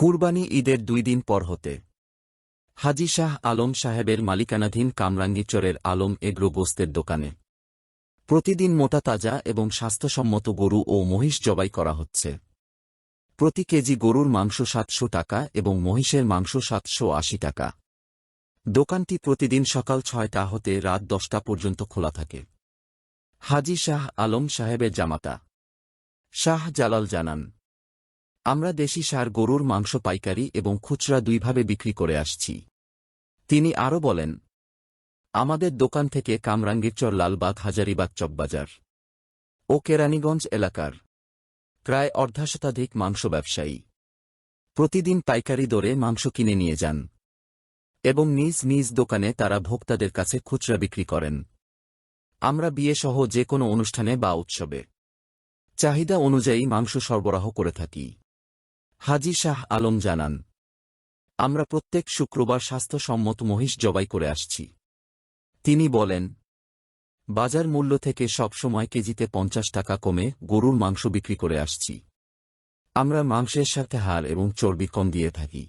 কুরবানি ঈদের দুই দিন পর হতে। হাজি শাহ আলম সাহেবের মালিকানাধীন কামরাঙ্গীচরের আলম এগ্রো গোস্তের দোকানে। প্রতিদিন মোটা তাজা এবং স্বাস্থ্যসম্মত গরু ও মহিষ জবাই করা হচ্ছে। প্রতি কেজি গরুর মাংস সাতশো টাকা এবং মহিষের মাংস সাতশো আশি টাকা। দোকানটি প্রতিদিন সকাল ছয়টা হতে রাত দশটা পর্যন্ত খোলা থাকে। হাজি শাহ আলম সাহেবের জামাতা। শাহ জালাল জানান আমরা দেশি সার গরুর মাংস পাইকারি এবং খুচরা দুইভাবে বিক্রি করে আসছি। তিনি আরও বলেন, আমাদের দোকান থেকে কামরাঙ্গীরচর লালবাগ হাজারিবাগ চকবাজার ও কেরানীগঞ্জ এলাকার প্রায় অর্ধাশতাধিক মাংস ব্যবসায়ী। প্রতিদিন পাইকারি দরে মাংস কিনে নিয়ে যান এবং নিজ নিজ দোকানে তারা ভোক্তাদের কাছে খুচরা বিক্রি করেন। আমরা বিয়েসহ যে কোনো অনুষ্ঠানে বা উৎসবে চাহিদা অনুযায়ী মাংস সরবরাহ করে থাকি। হাজি শাহ আলম জানান, আমরা প্রত্যেক শুক্রবার স্বাস্থ্যসম্মত মহিষ জবাই করে আসছি। তিনি বলেন, বাজার মূল্য থেকে সবসময় কেজিতে পঞ্চাশ টাকা কমে গরুর মাংস বিক্রি করে আসছি। আমরা মাংসের সাথে হাড় এবং চর্বি কম দিয়ে থাকি।